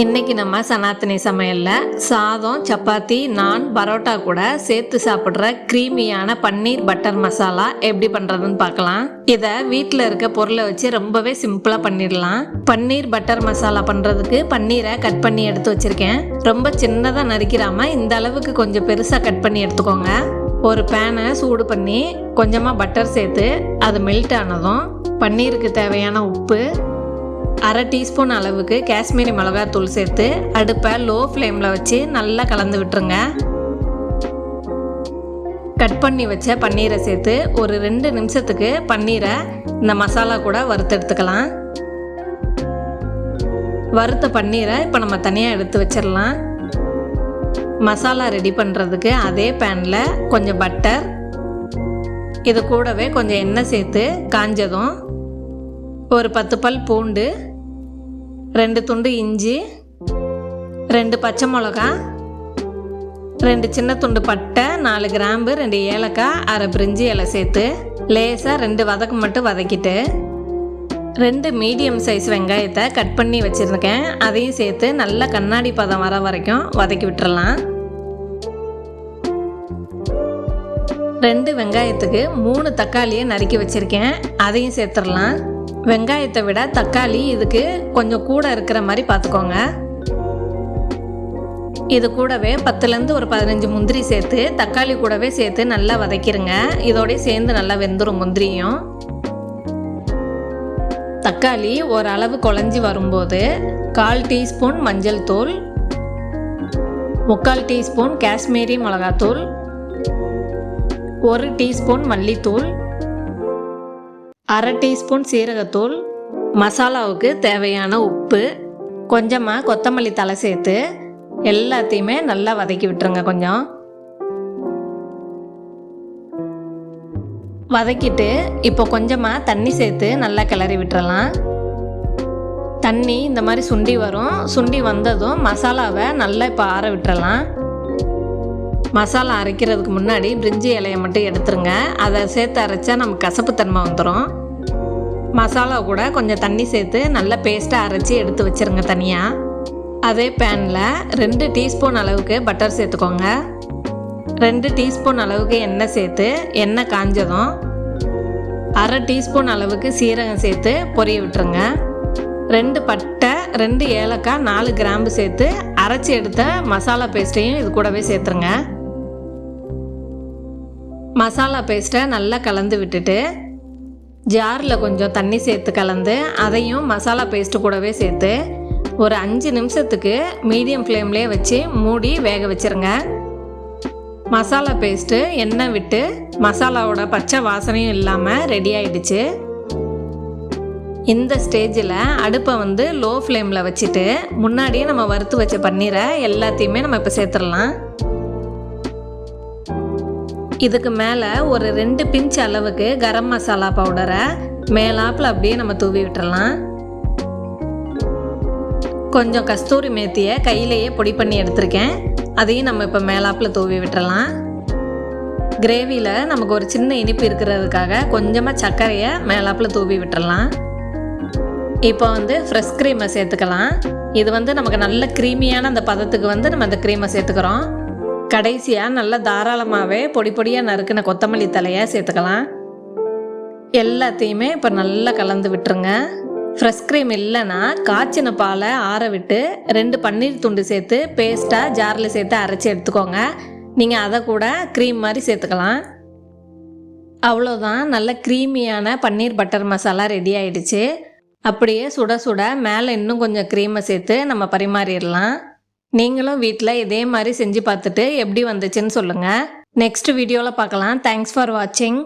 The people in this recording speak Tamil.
இன்னைக்கு நம்ம சனாத்தனி சமையலில் சாதம் சப்பாத்தி நான் பரோட்டா கூட சேர்த்து சாப்பிட்ற க்ரீமியான பன்னீர் பட்டர் மசாலா எப்படி பண்ணுறதுன்னு பார்க்கலாம். இதை வீட்டில் இருக்க பொருளை வச்சு ரொம்பவே சிம்பிளாக பண்ணிடலாம். பன்னீர் பட்டர் மசாலா பண்ணுறதுக்கு பன்னீரை கட் பண்ணி எடுத்து வச்சுருக்கேன். ரொம்ப சின்னதாக நறுக்கிறாமல் இந்த அளவுக்கு கொஞ்சம் பெருசாக கட் பண்ணி எடுத்துக்கோங்க. ஒரு பேனை சூடு பண்ணி கொஞ்சமாக பட்டர் சேர்த்து அது மெல்ட் ஆனதும் பன்னீருக்கு தேவையான உப்பு அரை டீஸ்பூன் அளவுக்கு காஷ்மீரி மிளகாத்தூள் சேர்த்து அடுப்பை லோ ஃப்ளேமில் வச்சு நல்லா கலந்து விட்டுருங்க. கட் பண்ணி வச்ச பன்னீரை சேர்த்து ஒரு ரெண்டு நிமிஷத்துக்கு பன்னீரை இந்த மசாலா கூட வறுத்து எடுத்துக்கலாம். வறுத்த பன்னீரை இப்போ நம்ம தனியாக எடுத்து வச்சிடலாம். மசாலா ரெடி பண்ணுறதுக்கு அதே பேனில் கொஞ்சம் பட்டர் இது கூடவே கொஞ்சம் எண்ணெய் சேர்த்து காஞ்சதும் ஒரு பத்து பல் பூண்டு ரெண்டு துண்டு இஞ்சி ரெண்டு பச்சை மிளகா ரெண்டு சின்ன துண்டு பட்டை நாலு கிராம்பு ரெண்டு ஏலக்காய் அரை பிரிஞ்சி இலை சேர்த்து லேசாக ரெண்டு வதக்கு மட்டும் வதக்கிட்டு ரெண்டு மீடியம் சைஸ் வெங்காயத்தை கட் பண்ணி வச்சுருக்கேன். அதையும் சேர்த்து நல்லா கண்ணாடி பதம் வர வரைக்கும் வதக்கி விட்டுறலாம். ரெண்டு வெங்காயத்துக்கு மூணு தக்காளியை நறுக்கி வச்சுருக்கேன். அதையும் சேர்த்துடலாம். வெங்காயத்தை விட தக்காளி இதுக்கு கொஞ்சம் கூட இருக்கிற மாதிரி பார்த்துக்கோங்க. இது கூடவே பத்துலேருந்து ஒரு பதினஞ்சு முந்திரி சேர்த்து தக்காளி கூடவே சேர்த்து நல்லா வதக்கிடுங்க இதோடய சேர்ந்து நல்லா வெந்துடும் முந்திரியும். தக்காளி ஓரளவு குழஞ்சி வரும்போது கால் டீஸ்பூன் மஞ்சள் தூள் முக்கால் டீஸ்பூன் காஷ்மீரி மிளகாத்தூள் ஒரு டீஸ்பூன் மல்லித்தூள் அரை டீஸ்பூன் சீரகத்தூள் மசாலாவுக்கு தேவையான உப்பு கொஞ்சமாக கொத்தமல்லி தலை சேர்த்து எல்லாத்தையுமே நல்லா வதக்கி விட்டுருங்க கொஞ்சம். வதக்கிட்டு இப்போ கொஞ்சமாக தண்ணி சேர்த்து நல்லா கிளறி விட்டுறலாம். தண்ணி இந்த மாதிரி சுண்டி வரும். சுண்டி வந்ததும் மசாலாவை நல்லா இப்போ ஆற விட்டுறலாம். மசாலா அரைக்கிறதுக்கு முன்னாடி பிரிஞ்சி இலையை மட்டும் எடுத்துருங்க. அதை சேர்த்து அரைச்சா நமக்கு கசப்புத்தன்மை வந்துடும் மசாலா கூட கொஞ்சம் தண்ணி சேர்த்து நல்லா பேஸ்ட்டாக அரைச்சி எடுத்து வச்சுருங்க தனியாக அதே பேனில் ரெண்டு டீஸ்பூன் அளவுக்கு பட்டர் சேர்த்துக்கோங்க. ரெண்டு டீஸ்பூன் அளவுக்கு எண்ணெய் சேர்த்து எண்ணெய் காஞ்சதும் அரை டீஸ்பூன் அளவுக்கு சீரகம் சேர்த்து பொரிய விட்டுருங்க. ரெண்டு பட்டை ரெண்டு ஏலக்காய் நாலு கிராம்பு சேர்த்து அரைச்சி எடுத்த மசாலா பேஸ்ட்டையும் இது கூடவே சேர்த்துருங்க. மசாலா பேஸ்ட்டை நல்லா கலந்து விட்டுட்டு ஜாரில் கொஞ்சம் தண்ணி சேர்த்து கலந்து அதையும் மசாலா பேஸ்ட்டு கூடவே சேர்த்து ஒரு அஞ்சு நிமிஷத்துக்கு மீடியம் ஃப்ளேம்லேயே வச்சு மூடி வேக வச்சுருங்க. மசாலா பேஸ்ட்டு எண்ணெய் விட்டு மசாலாவோட பச்சை வாசனையும் இல்லாமல் ரெடி ஆயிடுச்சு. இந்த ஸ்டேஜில் அடுப்பை வந்து லோ ஃப்ளேமில் வச்சுட்டு முன்னாடியே நம்ம வறுத்து வச்ச பன்னீரை எல்லாத்தையுமே நம்ம இப்போ சேர்த்துடலாம். இதுக்கு மேலே ஒரு ரெண்டு பிஞ்ச் அளவுக்கு கரம் மசாலா பவுடரை மேலாப்பில் அப்படியே நம்ம தூவி விட்டுறலாம். கொஞ்சம் கஸ்தூரி மேத்தியை கையிலேயே பொடி பண்ணி எடுத்திருக்கேன். அதையும் நம்ம இப்போ மேலாப்பில் தூவி விட்டுறலாம். கிரேவியில் நமக்கு ஒரு சின்ன இனிப்பு இருக்கிறதுக்காக கொஞ்சமாக சர்க்கரையை மேலாப்பில் தூவி விட்டுறலாம். இப்போ வந்து ஃப்ரெஷ் க்ரீமை சேர்த்துக்கலாம். இது வந்து நமக்கு நல்ல க்ரீமியான அந்த பதத்துக்கு வந்து நம்ம அந்த க்ரீமை சேர்த்துக்கிறோம். கடைசியாக நல்லா தாராளமாகவே பொடி பொடியாக நறுக்கின கொத்தமல்லி தலையை சேர்த்துக்கலாம். எல்லாத்தையுமே இப்போ நல்லா கலந்து விட்டுருங்க. ஃப்ரெஷ் க்ரீம் இல்லைன்னா காய்ச்சின பாலை ஆற விட்டு ரெண்டு பன்னீர் துண்டு சேர்த்து பேஸ்ட்டாக ஜாரில் சேர்த்து அரைச்சி எடுத்துக்கோங்க. நீங்கள் அதை கூட க்ரீம் மாதிரி சேர்த்துக்கலாம். அவ்வளோதான் நல்ல க்ரீமியான பன்னீர் பட்டர் மசாலா ரெடி ஆயிடுச்சு. அப்படியே சுட சுட மேலே இன்னும் கொஞ்சம் க்ரீமை சேர்த்து நம்ம பரிமாறிடலாம். நீங்களும் வீட்டில் இதே மாதிரி செஞ்சு பார்த்துட்டு எப்படி வந்துச்சுன்னு சொல்லுங்கள் நெக்ஸ்ட் வீடியோவில் பார்க்கலாம். தேங்க்ஸ் ஃபார் வாட்சிங்